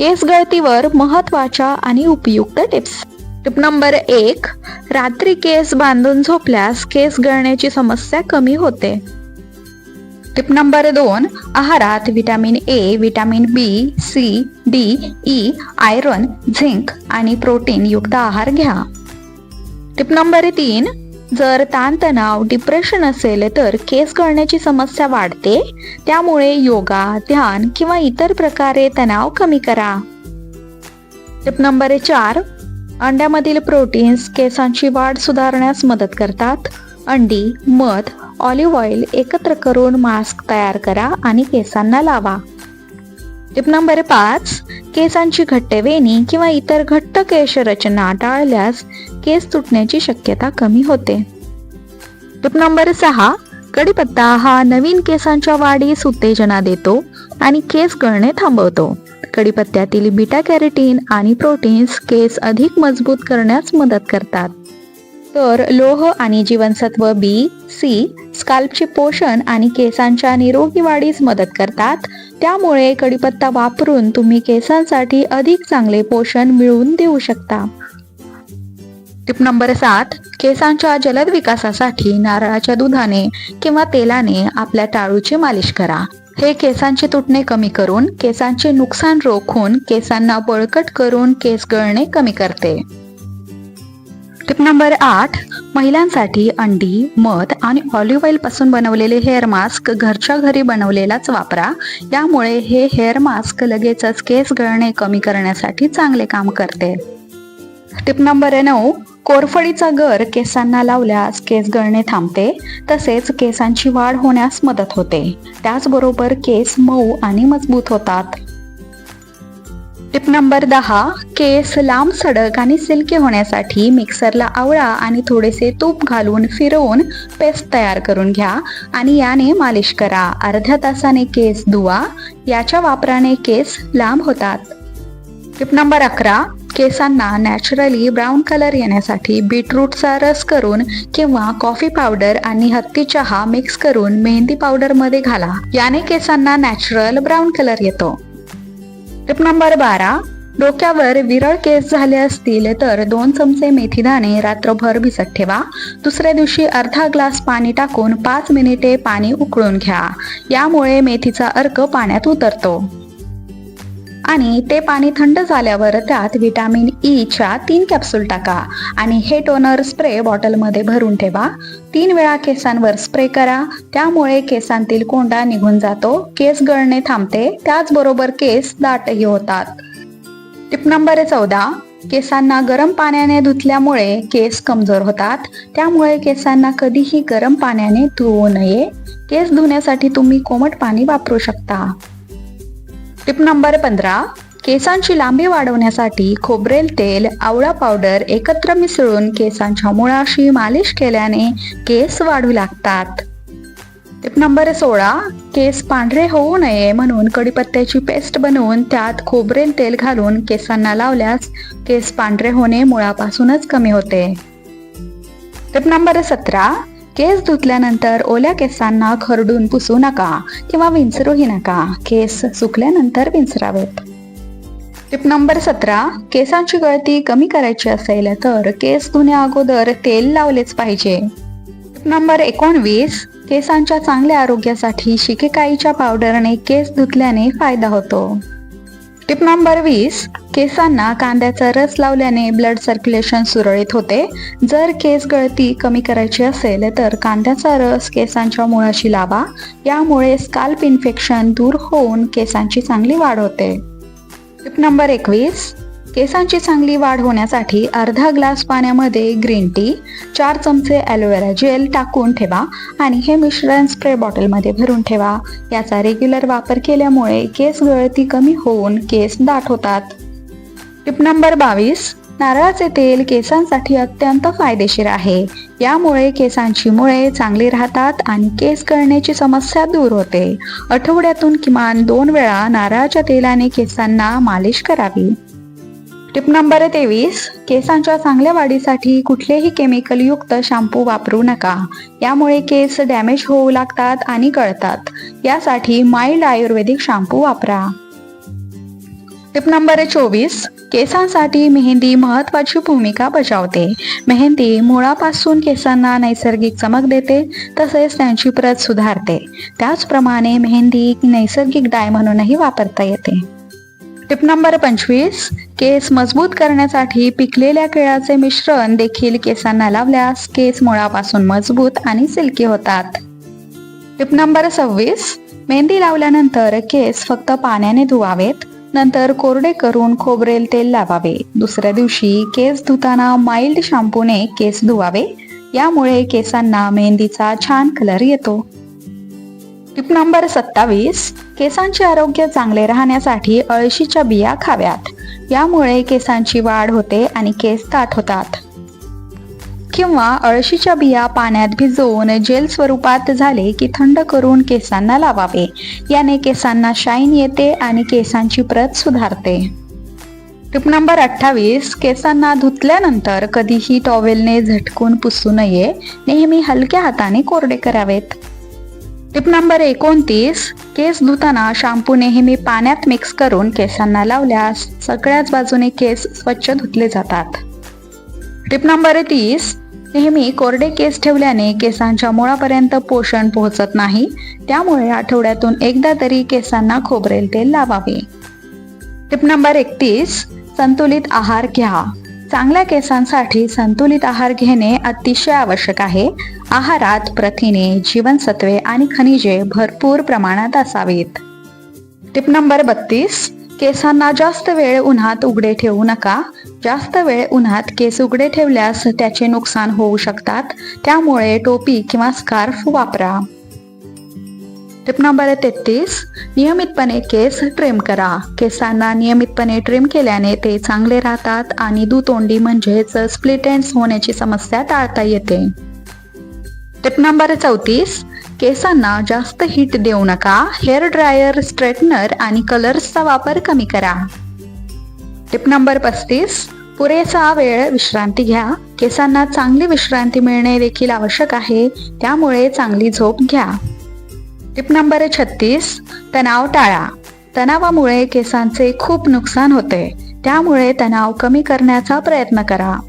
केस गळतीवर महत्त्वाच्या आणि उपयुक्त टिप्स. टिप नंबर एक रात्री केस बांधून झोपल्यास केस गळण्याची समस्या कमी होते. टिप नंबर दोन आहारात vitamin A vitamin B C D E iron zinc आणि प्रोटीन युक्त आहार घ्या. टिप नंबर तीन जर ताणतणाव डिप्रेशन असेल तर केस गळण्याची समस्या वाढते. त्यामुळे योगा ध्यान किंवा इतर प्रकारे तणाव कमी करा. टिप नंबर चार अंड्यामधील प्रोटीन्स केसांची वाढ सुधारण्यास मदत करतात. अंडी मध ऑलिव्ह ऑइल एकत्र करून मास्क तयार करा आणि केसांना लावा. टिप नंबर पाच केसांची घट्ट वेणी किंवा इतर घट्ट केशरचना टाळल्यास केस तुटण्याची शक्यता कमी होते. टिप नंबर सहा कडीपत्ता हा नवीन केसांच्या वाढीस उत्तेजना देतो आणि केस गळणे थांबवतो. कडीपत्त्यातील बीटा कॅरेटीन आणि प्रोटीन्स केस अधिक मजबूत करण्यास मदत करतात. तर लोह आणि जीवनसत्व बी सी स्काल्पचे पोषण आणि केसांच्या निरोगी वाढीस मदत करतात. त्यामुळे कडीपत्ता वापरून तुम्ही केसांसाठी अधिक चांगले पोषण मिळवून देऊ शकता. टिप नंबर सात केसांच्या जलद विकासासाठी नारळाच्या दुधाने किंवा तेलाने आपल्या टाळूची मालिश करा. हे केसांचे तुटणे कमी करून केसांचे नुकसान रोखून केसांना बळकट करून केस गळणे कमी करते. टिप नंबर आठ महिलांसाठी अंडी मध आणि ऑलिव्ह ऑइलपासून बनवलेले हेअर मास्क घरच्या घरी बनवलेलाच वापरा. यामुळे हे हेअर मास्क लगेचच केस गळणे कमी करण्यासाठी चांगले काम करते. टिप नंबर नऊ कोरफडीचा गर केसांना लावल्यास केस गळणे थांबते तसेच केसांची वाढ होण्यास मदत होते. त्याचबरोबर केस मऊ आणि मजबूत होतात. टिप नंबर दहा केस लांब सडक आणि सिल्की होण्यासाठी मिक्सरला आवळा आणि थोडेसे तूप घालून फिरवून पेस्ट तयार करून घ्या आणि याने मालिश करा. अर्ध्या तासाने केस धुवा याच्या वापराने केस लांब होतात. टिप नंबर अकरा केसांना नॅचरली ब्राऊन कलर येण्यासाठी बीटरूटचा रस करून किंवा कॉफी पावडर आणि हत्ती चहा मिक्स करून मेहंदी पावडरमध्ये घाला. याने केसांना नॅचरल ब्राऊन कलर येतो. टिप नंबर बारा. डोक्यावर विरळ केस झाले असतील तर दोन चमचे मेथीदाणे रात्रभर भिजत ठेवा. दुसऱ्या दिवशी अर्धा ग्लास पाणी टाकून पाच मिनिटे पाणी उकळून घ्या. यामुळे मेथीचा अर्क पाण्यात उतरतो. आणि ते पाणी थंड झाल्यावर त्यात व्हिटॅमिन ई च्या तीन कॅप्सूल टाका. आणि हे टोनर स्प्रे बॉटलमध्ये भरून ठेवा. तीन वेळा केसांवर स्प्रे करा. त्यामुळे केसांतील कोंडा निघून जातो. केस गळणे थांबते. त्याचबरोबर केस दाटही होतात. टिप नंबर चौदा. केसांना गरम पाण्याने धुतल्यामुळे केस कमजोर होतात. त्यामुळे केसांना कधीही गरम पाण्याने धुवू नये. केस धुण्यासाठी तुम्ही कोमट पाणी वापरू शकता. टिप नंबर पंधरा केसांची लांबी वाढवण्यासाठी खोबरेल तेल आवळा पावडर एकत्र मिसळून केसांच्या मुळाशी मालिश केल्याने केस वाढू लागतात. टिप नंबर सोळा केस पांढरे होऊ नये म्हणून कडीपत्त्याची पेस्ट बनवून त्यात खोबरेल तेल घालून केसांना लावल्यास केस पांढरे होणे मुळापासूनच कमी होते. टिप नंबर सतरा केस धुतल्यानंतर ओल्या केसांना खरडून पुसू नका किंवा विंचरूही नका. केस सुकल्यानंतर विंचरावेत. टिप नंबर सतरा केसांची गळती कमी करायची असेल तर केस धुण्या अगोदर तेल लावलेच पाहिजे. टिप नंबर एकोणवीस केसांच्या चांगल्या आरोग्यासाठी शिकेकाईच्या पावडरने केस धुतल्याने फायदा होतो. टिप नंबर वीस केसांना कांद्याचा रस लावल्याने ब्लड सर्क्युलेशन सुरळीत होते. जर केस गळती कमी करायची असेल तर कांद्याचा रस केसांच्या मुळाशी लावा. यामुळे स्काल्प इन्फेक्शन दूर होऊन केसांची चांगली वाढ होते. टिप नंबर एकवीस केसांची चांगली वाढ होण्यासाठी अर्धा ग्लास पाण्यामध्ये ग्रीन टी चार चमचे ॲलोवेरा जेल टाकून ठेवा आणि हे मिश्रण स्प्रे बॉटलमध्ये भरून ठेवा. याचा रेग्युलर वापर केल्यामुळे केस गळती कमी होऊन केस दाट होतात. टिप नंबर बावीस नारळाचे तेल केसांसाठी अत्यंत फायदेशीर आहे. यामुळे केसांची मुळे चांगली राहतात आणि केस गळण्याची समस्या दूर होते. आठवड्यातून किमान दोन वेळा नारळाच्या तेलाने केसांना मालिश करावी. टिप नंबर तेवीस केसांच्या चांगल्या वाढीसाठी कुठलेही केमिकल युक्त शॅम्पू वापरू नका. यामुळे केस डॅमेज होऊ लागतात आणि गळतात. यासाठी माइल्ड आयुर्वेदिक शॅम्पू वापरा. टिप नंबर चोवीस केसांसाठी मेहंदी महत्वाची भूमिका बजावते. मेहंदी मुळापासून केसांना नैसर्गिक चमक देते तसेच त्यांची प्रत सुधारते. त्याचप्रमाणे मेहंदी नैसर्गिक डाय म्हणूनही वापरता येते. टिप नंबर पंचवीस केस मजबूत करण्यासाठी पिकलेल्या केळाचे मिश्रण देखील केसांना लावल्यास केस मुळापासून मजबूत आणि सिल्की होतात. टिप नंबर सव्वीस मेहंदी लावल्यानंतर केस फक्त पाण्याने धुवावेत नंतर कोरडे करून खोबरेल तेल लावावे. दुसऱ्या दिवशी केस धुताना माइल्ड शॅम्पूने केस धुवावे यामुळे केसांना मेहंदीचा छान कलर येतो. टिप नंबर सत्तावीस केसांचे आरोग्य चांगले राहण्यासाठी अळशीच्या बिया खाव्यात. यामुळे केसांची वाढ होते आणि केस ताठ होतात. किंवा अळशीच्या बिया पाण्यात भिजवून जेल स्वरूपात झाले की थंड करून केसांना लावावे. याने केसांना शाईन येते आणि केसांची प्रत सुधारते. टिप नंबर अठ्ठावीस केसांना धुतल्यानंतर कधीही टॉवेलने झटकून पुसू नये. नेहमी हलक्या हाताने कोरडे करावेत. टिप नंबर एकोणतीस केस धुताना शॅम्पू नेहमी पाण्यात मिक्स करून केसांना लावल्यास सगळ्याच बाजूने केस स्वच्छ धुतले जातात. टिप नंबर तीस नेहमी कोरडे केस ठेवल्याने केसांच्या मुळापर्यंत पोषण पोहोचत नाही त्यामुळे आठवड्यातून एकदा तरी केसांना खोबरेल तेल लावावे. टिप नंबर एकतीस संतुलित आहार घ्या. चांगल्या केसांसाठी संतुलित आहार घेणे अतिशय आवश्यक आहे. आहारात प्रथिने जीवनसत्वे आणि खनिजे भरपूर प्रमाणात असावीत. टिप नंबर बत्तीस केसांना जास्त वेळ उन्हात उघडे ठेवू नका. जास्त वेळ उन्हात केस उघडे ठेवल्यास त्याचे नुकसान होऊ शकतात. त्यामुळे टोपी किंवा स्कार्फ वापरा. टिप नंबर तेहतीस नियमितपणे केस ट्रिम करा. केसांना नियमितपणे ट्रिम केल्याने ते चांगले राहतात आणि दुतोंडी म्हणजेच स्प्लिट एंड्स होण्याची समस्या टाळता येते. टिप नंबर चौतीस केसांना जास्त हीट देऊ नका. हेअर ड्रायर स्ट्रेटनर आणि कलर्सचा वापर कमी करा. टिप नंबर पस्तीस पुरेसा वेळ विश्रांती घ्या. केसांना चांगली विश्रांती मिळणे देखील आवश्यक आहे. त्यामुळे चांगली झोप घ्या. टिप नंबर छत्तीस तणाव टाळा. तणावामुळे केसांचे खूप नुकसान होते. त्यामुळे तणाव कमी करण्याचा प्रयत्न करा.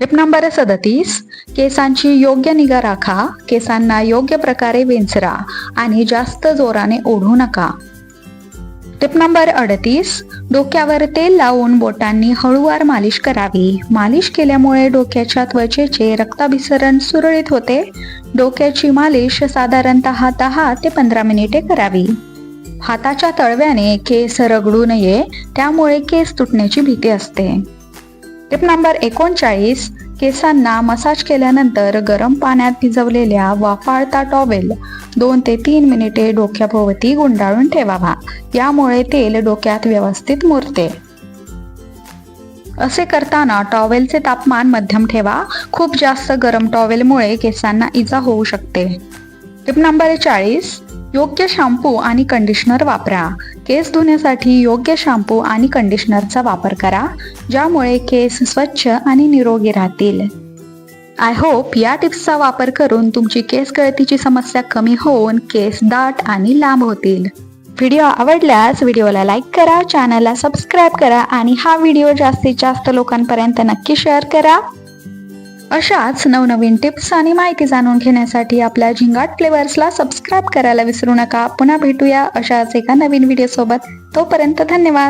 टिप नंबर सदतीस केसांची योग्य निगा राखा. केसांना योग्य प्रकारे विंचरा आणि जास्त जोराने ओढू नका. टिप नंबर अडतीस डोक्यावर तेल लावून बोटांनी हळूवार मालिश करावी. मालिश केल्यामुळे डोक्याच्या त्वचेचे रक्ताभिसरण सुरळीत होते. डोक्याची मालिश साधारणतः दहा ते पंधरा मिनिटे करावी. हाताच्या तळव्याने केस रगडू नये त्यामुळे केस तुटण्याची भीती असते. टिप नंबर एकोणचाळीस केसांना मसाज केल्यानंतर गरम पाण्यात भिजवलेल्या वाफाळता टॉवेल दोन ते तीन मिनिटे डोक्याभोवती गुंडाळून ठेवावा. यामुळे तेल डोक्यात व्यवस्थित मुरते. असे करताना टॉवेलचे तापमान मध्यम ठेवा. खूप जास्त गरम टॉवेलमुळे केसांना इजा होऊ शकते. टिप नंबर चाळीस. योग्य शॅम्पू आणि कंडिशनर वापरा. केस धुण्यासाठी योग्य शॅम्पू आणि कंडिशनरचा वापर करा ज्यामुळे केस स्वच्छ आणि निरोगी राहतील. आय होप या टिप्सचा वापर करून तुमची केस गळतीची समस्या कमी होऊन केस दाट आणि लांब होतील. व्हिडिओ आवडल्यास व्हिडिओला लाईक करा चॅनलला सबस्क्राईब करा आणि हा व्हिडिओ जास्तीत जास्त लोकांपर्यंत नक्की शेअर करा. अशाच नवनवीन टिप्स आणि माहिती जाणून घेण्यासाठी आपल्या झिंगाट फ्लेवर्सला सबस्क्राईब करायला विसरू नका. पुन्हा भेटूया अशाच एका नवीन व्हिडिओ सोबत. तोपर्यंत धन्यवाद.